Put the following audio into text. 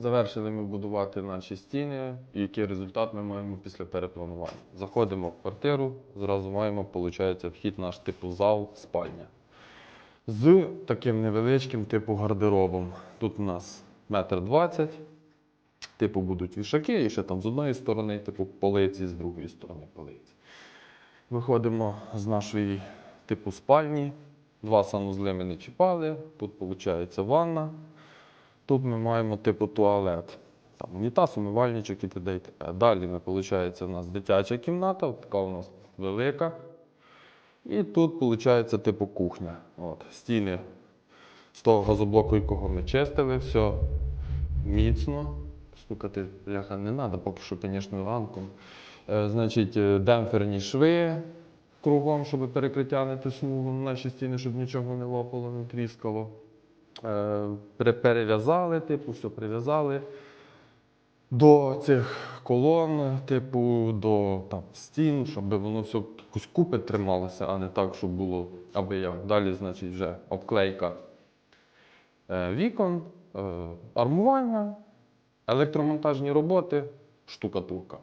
Завершили ми будувати наші стіни, який результат ми маємо після перепланування. Заходимо в квартиру, зразу маємо, виходить, вхід наш типу зал, спальня. З таким невеличким типу гардеробом. Тут у нас метр двадцять, типу будуть вішаки, і ще там з одної сторони, типу полиці, з другої сторони полиці. Виходимо з нашої типу спальні. Два санузли ми не чіпали. Тут виходить ванна. Тут ми маємо типу туалет. Там унітаз, умивальничок і т.д. Далі виходить, у нас дитяча кімната, така у нас велика. І тут виходить типу кухня. От, стіни з того газоблоку, якого ми чистили, все міцно. Стукати бляха не треба, поки що, звісно, ранком. Е, значить, е, демпферні шви кругом, щоб перекриття не тиснуло на наші стіни, щоб нічого не лопало, не тріскало. Е, пере- перев'язали, типу, все прив'язали до цих колон, типу, до там, стін, щоб воно все якось купи трималося, а не так, щоб було аби як. Далі, значить, вже обклейка е, вікон, е, армування, електромонтажні роботи, штукатурка.